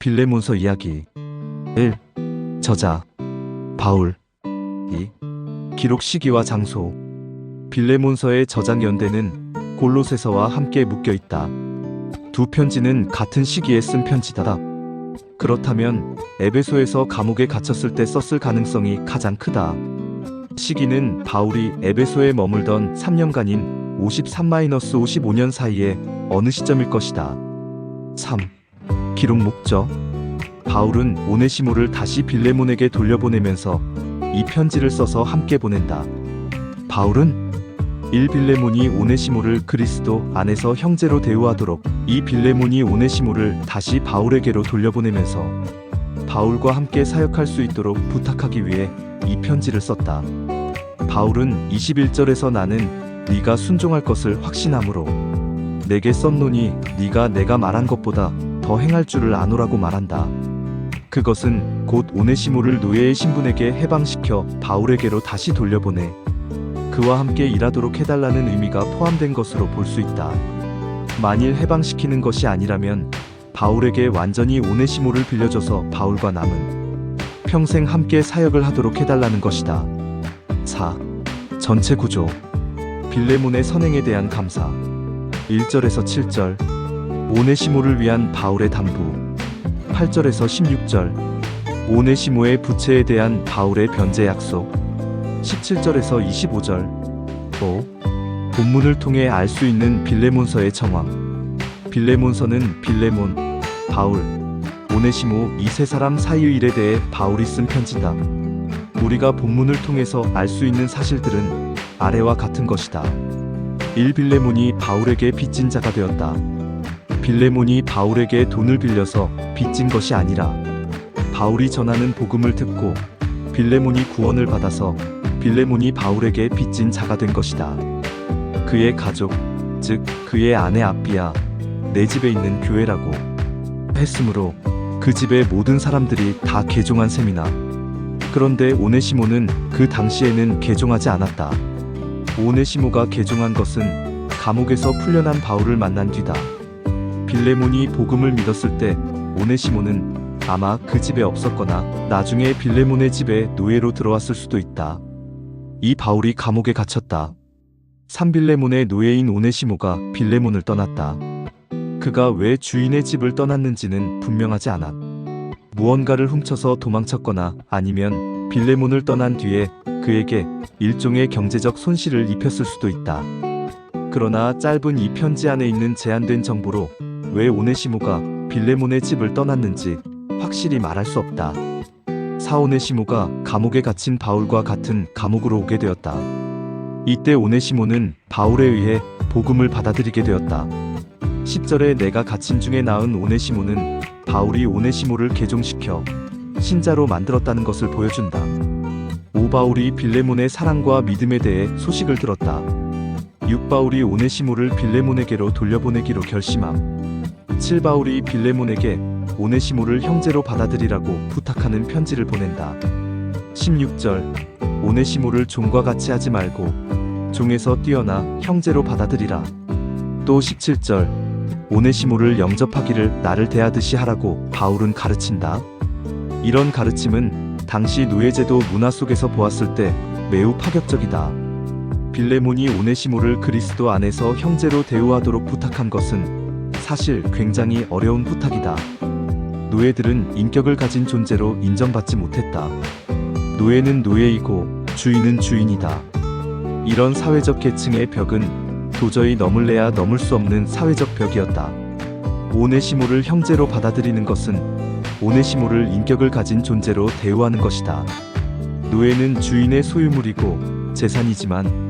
빌레몬서 이야기 1. 저자 바울 2. 기록 시기와 장소 빌레몬서의 저작 연대는 골로새서와 함께 묶여 있다. 두 편지는 같은 시기에 쓴 편지다. 그렇다면 에베소에서 감옥에 갇혔을 때 썼을 가능성이 가장 크다. 시기는 바울이 에베소에 머물던 3년간인 53-55년 사이에 어느 시점일 것이다. 3. 기록 목적 바울은 오네시모를 다시 빌레몬에게 돌려보내면서 이 편지를 써서 함께 보낸다. 바울은 1 빌레몬이 오네시모를 그리스도 안에서 형제로 대우하도록 이 빌레몬이 오네시모를 다시 바울에게로 돌려보내면서 바울과 함께 사역할 수 있도록 부탁하기 위해 이 편지를 썼다. 바울은 21절에서 나는 네가 순종할 것을 확신함으로 내게 썼노니 네가 내가 말한 것보다 더 행할 줄을 아노라고 말한다. 그것은 곧 오네시모를 노예의 신분에게 해방시켜 바울에게로 다시 돌려보내 그와 함께 일하도록 해달라는 의미가 포함된 것으로 볼 수 있다. 만일 해방시키는 것이 아니라면 바울에게 완전히 오네시모를 빌려줘서 바울과 남은 평생 함께 사역을 하도록 해달라는 것이다. 4. 전체 구조 빌레몬의 선행에 대한 감사 1절에서 7절 오네시모를 위한 바울의 담부 8절에서 16절 오네시모의 부채에 대한 바울의 변제 약속 17절에서 25절 5. 본문을 통해 알 수 있는 빌레몬서의 정황 빌레몬서는 빌레몬, 바울, 오네시모 이 세 사람 사이의 일에 대해 바울이 쓴 편지다. 우리가 본문을 통해서 알 수 있는 사실들은 아래와 같은 것이다. 1. 빌레몬이 바울에게 빚진 자가 되었다. 빌레몬이 바울에게 돈을 빌려서 빚진 것이 아니라 바울이 전하는 복음을 듣고 빌레몬이 구원을 받아서 빌레몬이 바울에게 빚진 자가 된 것이다. 그의 가족, 즉 그의 아내 아비야 내 집에 있는 교회라고 했으므로 그 집의 모든 사람들이 다 개종한 셈이나 그런데 오네시모는 그 당시에는 개종하지 않았다. 오네시모가 개종한 것은 감옥에서 풀려난 바울을 만난 뒤다. 빌레몬이 복음을 믿었을 때 오네시모는 아마 그 집에 없었거나 나중에 빌레몬의 집에 노예로 들어왔을 수도 있다. 이 바울이 감옥에 갇혔다. 삼빌레몬의 노예인 오네시모가 빌레몬을 떠났다. 그가 왜 주인의 집을 떠났는지는 분명하지 않아. 무언가를 훔쳐서 도망쳤거나 아니면 빌레몬을 떠난 뒤에 그에게 일종의 경제적 손실을 입혔을 수도 있다. 그러나 짧은 이 편지 안에 있는 제한된 정보로 왜 오네시모가 빌레몬의 집을 떠났는지 확실히 말할 수 없다. 사오네시모가 감옥에 갇힌 바울과 같은 감옥으로 오게 되었다. 이때 오네시모는 바울에 의해 복음을 받아들이게 되었다. 10절에 내가 갇힌 중에 나은 오네시모는 바울이 오네시모를 개종시켜 신자로 만들었다는 것을 보여준다. 오바울이 빌레몬의 사랑과 믿음에 대해 소식을 들었다. 육바울이 오네시모를 빌레몬에게로 돌려보내기로 결심함. 칠바울이 빌레몬에게 오네시모를 형제로 받아들이라고 부탁하는 편지를 보낸다. 16절 오네시모를 종과 같이 하지 말고 종에서 뛰어나 형제로 받아들이라. 또 17절 오네시모를 영접하기를 나를 대하듯이 하라고 바울은 가르친다. 이런 가르침은 당시 노예제도 문화 속에서 보았을 때 매우 파격적이다. 빌레몬이 오네시모를 그리스도 안에서 형제로 대우하도록 부탁한 것은 사실 굉장히 어려운 부탁이다. 노예들은 인격을 가진 존재로 인정받지 못했다. 노예는 노예이고 주인은 주인이다. 이런 사회적 계층의 벽은 도저히 넘을래야 넘을 수 없는 사회적 벽이었다. 오네시모를 형제로 받아들이는 것은 오네시모를 인격을 가진 존재로 대우하는 것이다. 노예는 주인의 소유물이고 재산이지만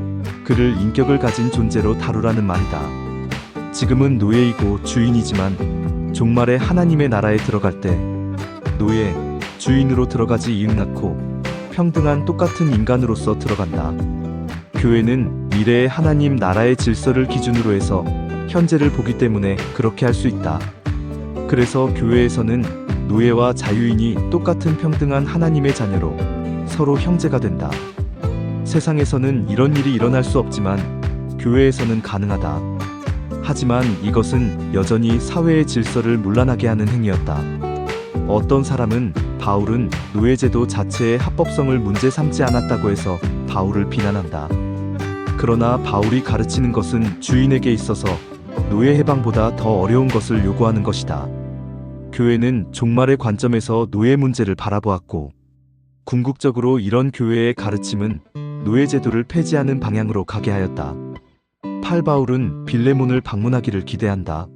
그를 인격을 가진 존재로 다루라는 말이다. 지금은 노예이고 주인이지만 종말에 하나님의 나라에 들어갈 때 노예, 주인으로 들어가지 이응 낳고 평등한 똑같은 인간으로서 들어간다. 교회는 미래의 하나님 나라의 질서를 기준으로 해서 현재를 보기 때문에 그렇게 할 수 있다. 그래서 교회에서는 노예와 자유인이 똑같은 평등한 하나님의 자녀로 서로 형제가 된다. 세상에서는 이런 일이 일어날 수 없지만 교회에서는 가능하다. 하지만 이것은 여전히 사회의 질서를 문란하게 하는 행위였다. 어떤 사람은 바울은 노예제도 자체의 합법성을 문제 삼지 않았다고 해서 바울을 비난한다. 그러나 바울이 가르치는 것은 주인에게 있어서 노예 해방보다 더 어려운 것을 요구하는 것이다. 교회는 종말의 관점에서 노예 문제를 바라보았고, 궁극적으로 이런 교회의 가르침은 노예제도를 폐지하는 방향으로 가게 하였다. 팔 바울은 빌레몬을 방문하기를 기대한다.